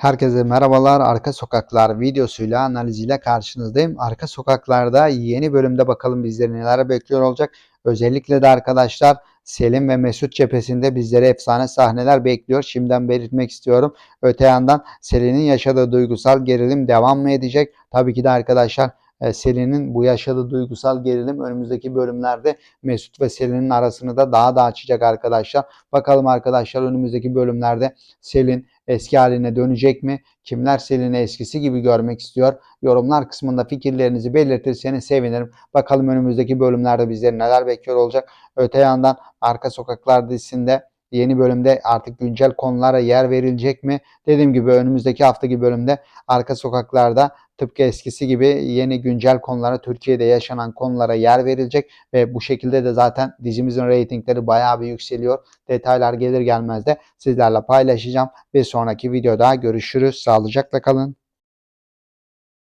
Herkese merhabalar. Arka Sokaklar videosuyla analiziyle karşınızdayım. Arka Sokaklar'da yeni bölümde bakalım bizleri neler bekliyor olacak. Özellikle de arkadaşlar Selim ve Mesut cephesinde bizlere efsane sahneler bekliyor. Şimdiden belirtmek istiyorum. Öte yandan Selin'in yaşadığı duygusal gerilim devam mı edecek? Tabii ki de arkadaşlar e, Selin'in bu yaşadığı duygusal gerilim önümüzdeki bölümlerde Mesut ve Selin'in arasını da daha da açacak arkadaşlar. Bakalım arkadaşlar önümüzdeki bölümlerde Selin eski haline dönecek mi? Kimler Selin'i eskisi gibi görmek istiyor? Yorumlar kısmında fikirlerinizi belirtirseniz sevinirim. Bakalım önümüzdeki bölümlerde bizleri neler bekliyor olacak. Öte yandan Arka Sokaklar dizisinde yeni bölümde artık güncel konulara yer verilecek mi? Dediğim gibi önümüzdeki haftaki bölümde Arka Sokaklar'da tıpkı eskisi gibi yeni güncel konulara, Türkiye'de yaşanan konulara yer verilecek ve bu şekilde de zaten dizimizin reytingleri bayağı bir yükseliyor. Detaylar gelir gelmez de sizlerle paylaşacağım. Bir sonraki videoda görüşürüz. Sağlıcakla kalın.